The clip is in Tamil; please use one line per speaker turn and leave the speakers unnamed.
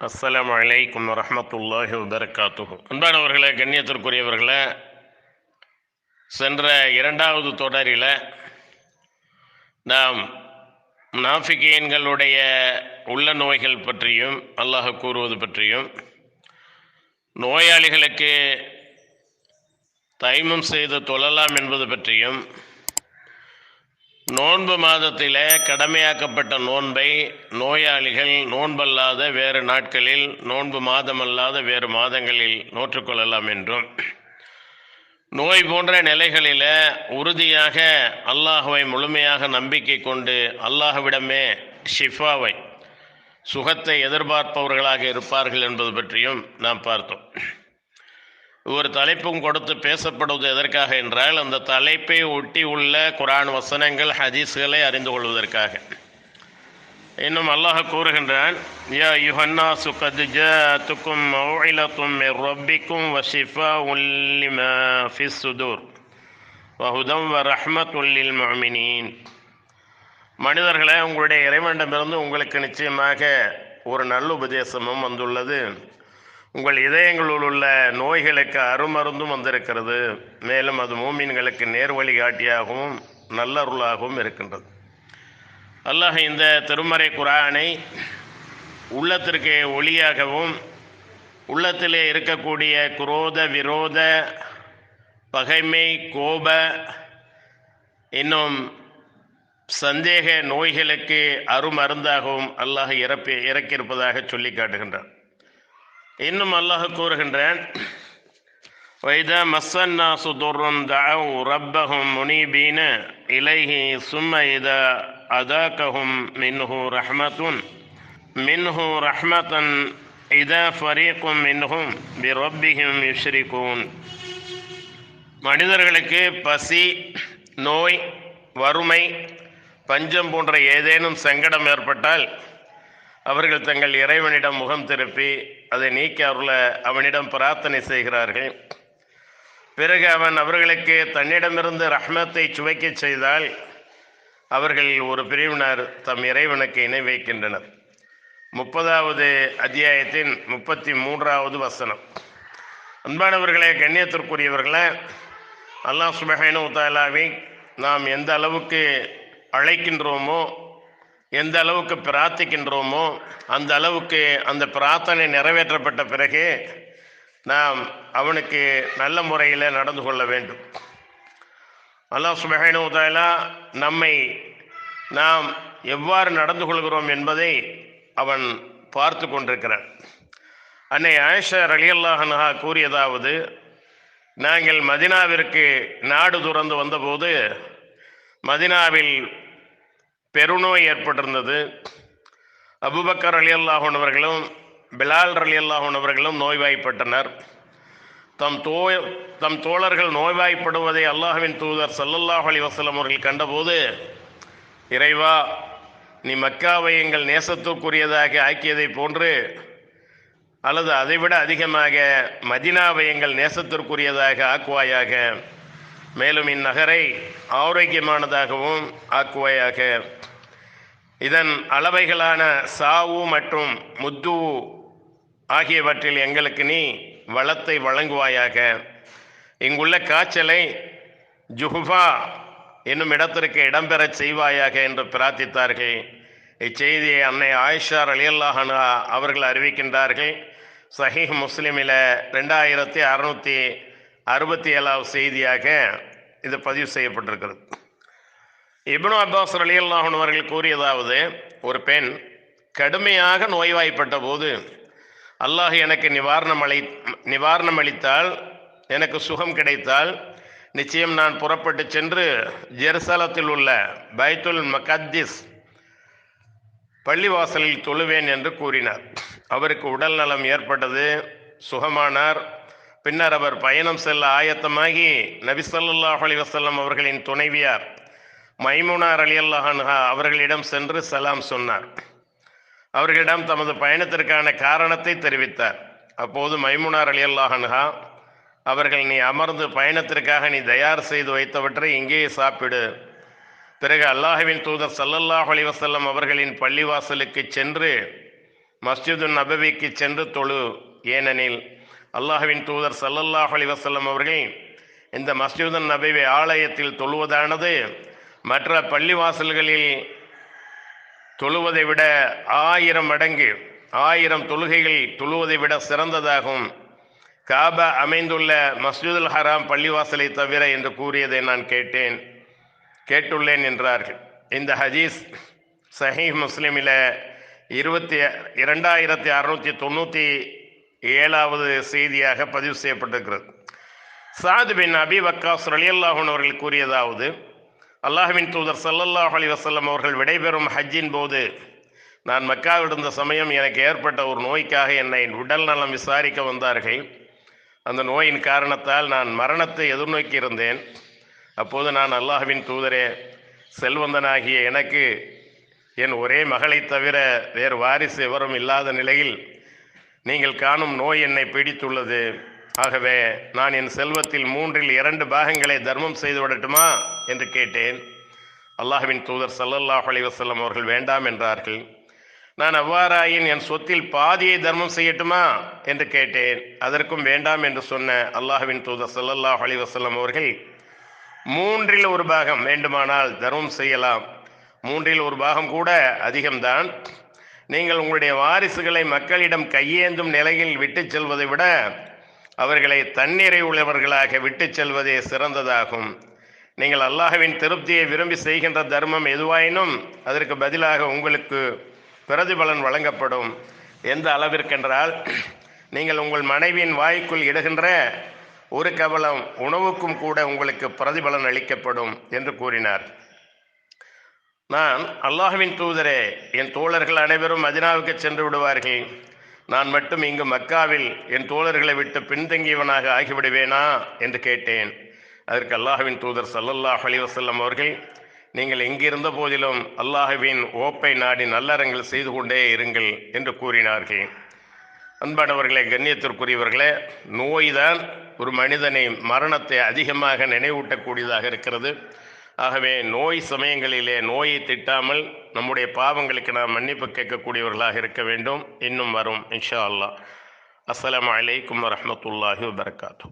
அஸ்லாம் அலைக்கும் வரமத்துல்லாஹி வபரகாத்துஹு. அன்பானவர்களே கண்ணியத்திற்குரியவர்களே சென்ற இரண்டாவது தொடரில் நாம் நாஃபிகீன்களுடைய உள்ள நோய்கள் பற்றியும் அல்லாஹ் கூறுவது பற்றியும் நோயாளிகளுக்கு தைமம் செய்து தொழலாம் என்பது பற்றியும் நோன்பு மாதத்தில் கடமையாக்கப்பட்ட நோன்பை நோயாளிகள் நோன்பல்லாத வேறு நாட்களில் நோன்பு மாதமல்லாத வேறு மாதங்களில் நோற்றுக்கொள்ளலாம் என்றும். நோய் போன்ற நிலைகளில் உறுதியாக அல்லாஹுவை முழுமையாக நம்பிக்கை கொண்டு அல்லாஹுவிடமே ஷிஃபாவை சுகத்தை எதிர்பார்ப்பவர்களாக இருப்பார்கள் என்பது பற்றியும் நாம் பார்த்தோம். ஒரு தலைப்பும் கொடுத்து பேசப்படுவது எதற்காக என்றால் அந்த தலைப்பை ஒட்டி உள்ள குரான் வசனங்கள் ஹதீஸ்களை அறிந்து கொள்வதற்காக. இன்னும் அல்லாஹ் கூறுகின்றான் யா யுஹன்னா சுகத் ஜாத்துக்கும் மௌஇலத்தும் ரப்பிக்கும் வஷிஃபா உல்லிமா ஃபிஸ் சுதூர் வஹுதம் வ ரஹ்மத்துல் லில் முஃமினீன் மனிதர்களே உங்களுடைய இறைவனிடமிருந்து உங்களுக்கு நிச்சயமாக ஒரு நல்ல உபதேசமும் வந்துள்ளது. உங்கள் இதயங்களில் உள்ள நோய்களுக்கு அருமருந்தும் வந்திருக்கிறது. மேலும் அது மூமீன்களுக்கு நேர் வழிகாட்டியாகவும் நல்லருளாகவும் இருக்கின்றது. அல்லாஹ் இந்த திருமறை குரானை உள்ளத்திற்கு ஒளியாகவும் உள்ளத்திலே இருக்கக்கூடிய குரோத விரோத பகைமை கோப இன்னும் சந்தேக நோய்களுக்கு அருமருந்தாகவும் அல்லாஹ் இறப்பி இறக்கியிருப்பதாக சொல்லி காட்டுகின்றார் இன்னும் அல்லாஹ் கூறுகின்றான் வைதா மஸ்ஸன்னா சுதுர்ரும் தஅவு ரப்பஹும் முனீபீன இலைஹி சும்ம இதா அதாக்கஹும் மின்ஹு ரஹ்மத்துன் மின்ஹு ரஹ்மத்தன் இதா ஃபரீக்கும் மின்ஹும் பி ரப்பிஹிம் யுஷ்ரிகூன். மனிதர்களுக்கு பசி நோய் வறுமை பஞ்சம் போன்ற ஏதேனும் சங்கடம் ஏற்பட்டால் அவர்கள் தங்கள் இறைவனிடம் முகம் திருப்பி அதை நீக்கி அருள அவனிடம் பிரார்த்தனை செய்கிறார்கள். பிறகு அவன் அவர்களுக்கு தன்னிடமிருந்து ரஹ்மத்தை சுவைக்கச் செய்தால் அவர்கள் ஒரு பிரிவினர் தம் இறைவனுக்கு இணை வைக்கின்றனர். முப்பதாவது அத்தியாயத்தின் முப்பத்தி மூன்றாவது வசனம். அன்பானவர்களே கண்ணியத்திற்குரியவர்களே அல்லாஹ் சுபஹானு தாலாவை நாம் எந்த அளவுக்கு அழைக்கின்றோமோ எந்த அளவுக்கு பிரார்த்திக்கின்றோமோ அந்த அளவுக்கு அந்த பிரார்த்தனை நிறைவேற்றப்பட்ட பிறகு நாம் அவனுக்கு நல்ல முறையில் நடந்து கொள்ள வேண்டும். அல்லாஹ் சுபஹானுதாலா நம்மை நாம் எவ்வாறு நடந்து கொள்கிறோம் என்பதை அவன் பார்த்து கொண்டிருக்கிறான். அன்னை ஆயிஷா ரலியல்லாஹனஹா கூறியதாவது நாங்கள் மதினாவிற்கு நாடு துறந்து வந்தபோது மதினாவில் பெருநோய் ஏற்பட்டிருந்தது. அபுபக்கர் அலி அல்லாஹோனவர்களும் பிலால் அலி அல்லாஹோனவர்களும் நோய்வாய்ப்பட்டனர். தம் தோ தம் தோழர்கள் நோய்வாய்ப்படுவதை அல்லாஹுவின் தூதர் சல்லல்லாஹ் அலி வசலம் அவர்கள் கண்டபோது இறைவா நீ மக்காவை எங்கள் நேசத்துக்குரியதாக ஆக்கியதை போன்று அல்லது அதைவிட அதிகமாக மதினாவை எங்கள் நேசத்திற்குரியதாக ஆக்குவாயாக. மேலும் இந்நகரை ஆரோக்கியமானதாகவும் ஆக்குவாயாக. இதன் அளவைகளான சாவு மற்றும் முத்து ஆகியவற்றில் எங்களுக்கு நீ வளத்தை வழங்குவாயாக. இங்குள்ள காய்ச்சலை ஜுஹுஃபா என்னும் இடத்திற்கு இடம்பெறச் செய்வாயாக என்று பிரார்த்தித்தார்கள். இச்செய்தியை அன்னை ஆயிஷா அலியல்லாஹனா அவர்கள் அறிவிக்கின்றார்கள். சஹீஹ் முஸ்லிமில் ரெண்டாயிரத்தி அறுநூற்றி அறுபத்தி ஏழாவது செய்தியாக இது பதிவு செய்யப்பட்டிருக்கிறது. இப்னு அப்பாஸ் அலி அல்லாஹன் அவர்கள் கூறியதாவது ஒரு பெண் கடுமையாக நோய்வாய்ப்பட்ட போது அல்லாஹ் எனக்கு நிவாரணம் அளி நிவாரணம் அளித்தால் எனக்கு சுகம் கிடைத்தால் நிச்சயம் நான் புறப்பட்டு சென்று ஜெருசலத்தில் உள்ள பைத்துல் மகத்திஸ் பள்ளிவாசலில் தொழுவேன் என்று கூறினார். அவருக்கு உடல் நலம் ஏற்பட்டது சுகமானார் பின்னர் அவர் பயணம் செல்ல ஆயத்தமாகி நபிசல்லாஹ் அலி வசல்லம் அவர்களின் துணைவியார் மைமுனார் அலி அல்லாஹன்ஹா அவர்களிடம் சென்று சலாம் சொன்னார். அவர்களிடம் தமது பயணத்திற்கான காரணத்தை தெரிவித்தார். அப்போது மைமுனார் அலி அல்லாஹன்ஹா அவர்கள் நீ அமர்ந்து பயணத்திற்காக நீ தயார் செய்து வைத்தவற்றை இங்கேயே சாப்பிடு. பிறகு அல்லாஹுவின் தூதர் சல்லல்லாஹ் அலி வசல்லம் அவர்களின் பள்ளிவாசலுக்கு சென்று மஸ்ஜிது நபவிக்கு சென்று தொழு. ஏனெனில் அல்லாஹ்வின் தூதர் சல்லல்லாஹ் அலைஹி வஸல்லம் அவர்கள் இந்த மஸ்ஜிது நபவி ஆலயத்தில் தொழுவதானது மற்ற பள்ளிவாசல்களில் தொழுவதை விட ஆயிரம் மடங்கு ஆயிரம் தொழுகைகள் தொழுவதை விட சிறந்ததாகும். காபா அமைந்துள்ள மஸ்ஜிதுல் ஹராம் பள்ளிவாசலை தவிர என்று கூறியதை நான் கேட்டேன் கேட்டுள்ளேன் என்றார்கள். இந்த ஹஜீஸ் சஹீஹ் முஸ்லிமில் இருபத்தி இரண்டாயிரத்தி அறுநூற்றி தொண்ணூற்றி ஏழாவது செய்தியாக பதிவு செய்யப்பட்டிருக்கிறது. சாது பின் அபி வக்காஸ் ரலியல்லாஹன் அவர்கள் கூறியதாவது அல்லாஹ்வின் தூதர் சல்லல்லாஹ் அலி வசல்லம் அவர்கள் விடைபெறும் ஹஜ்ஜின் போது நான் மக்காவிடுந்த சமயம் எனக்கு ஏற்பட்ட ஒரு நோய்க்காக என்னை உடல் நலம் விசாரிக்க வந்தார்கள். அந்த நோயின் காரணத்தால் நான் மரணத்தை எதிர்நோக்கி இருந்தேன். அப்போது நான் அல்லாஹ்வின் தூதரே செல்வந்தனாகிய எனக்கு என் ஒரே மகளை தவிர வேறு வாரிசு எவரும் இல்லாத நிலையில் நீங்கள் காணும் நோய் என்னை பிடித்துள்ளது. ஆகவே நான் என் செல்வத்தில் மூன்றில் இரண்டு பாகங்களை தர்மம் செய்து விடட்டுமா? என்று கேட்டேன். அல்லாஹுவின் தூதர் சல்லல்லாஹ் அலிவசல்லம் அவர்கள் வேண்டாம் என்றார்கள். நான் அவ்வாறாயின் என் சொத்தில் பாதியை தர்மம் செய்யட்டுமா? என்று கேட்டேன். அதற்கும் வேண்டாம் என்று சொன்ன அல்லாஹ்வின் தூதர் சல்லல்லாஹ் அலிவசல்லம் அவர்கள் மூன்றில் ஒரு பாகம் வேண்டுமானால் தர்மம் செய்யலாம். மூன்றில் ஒரு பாகம் கூட அதிகம்தான். நீங்கள் உங்களுடைய வாரிசுகளை மக்களிடம் கையேந்தும் நிலையில் விட்டுச் செல்வதை விட அவர்களை தண்ணீரை உள்ளவர்களாக விட்டுச் செல்வதே சிறந்ததாகும். நீங்கள் அல்லாஹவின் திருப்தியை விரும்பி செய்கின்ற தர்மம் எதுவாயினும் அதற்கு பதிலாக உங்களுக்கு பிரதிபலன் வழங்கப்படும். எந்த அளவிற்கென்றால் நீங்கள் உங்கள் மனைவியின் வாய்க்குள் இடுகின்ற ஒரு கவலம் உணவுக்கும் கூட உங்களுக்கு பிரதிபலன் அளிக்கப்படும் என்று கூறினார். நான் அல்லாஹுவின் தூதரே என் தோழர்கள் அனைவரும் மதினாவுக்கு சென்று விடுவார்கள். நான் மட்டும் இங்கு மக்காவில் என் தோழர்களை விட்டு பின்தங்கியவனாக ஆகிவிடுவேனா என்று கேட்டேன். அதற்கு அல்லாஹ்வின் தூதர் சல்லல்லாஹ் அலிவசல்லம் அவர்கள் நீங்கள் எங்கிருந்த போதிலும் அல்லாஹுவின் ஓப்பை நாடி நல்லறங்கள் செய்து கொண்டே இருங்கள் என்று கூறினார்கள். அன்பானவர்களே கண்ணியத்திற்குரியவர்களே நோய்தான் ஒரு மனிதனை மரணத்தை அதிகமாக நினைவூட்டக்கூடியதாக இருக்கிறது. ஆகவே நோய் சமயங்களிலே நோயை திட்டாமல் நம்முடைய பாவங்களுக்கு நாம் மன்னிப்பு கேட்கக்கூடியவர்களாக இருக்க வேண்டும். இன்னும் வரும் இன்ஷா அல்லாஹ். அஸ்லாம் அலைக்கும் வரமத்துல்லாஹி வபர்காத்தூ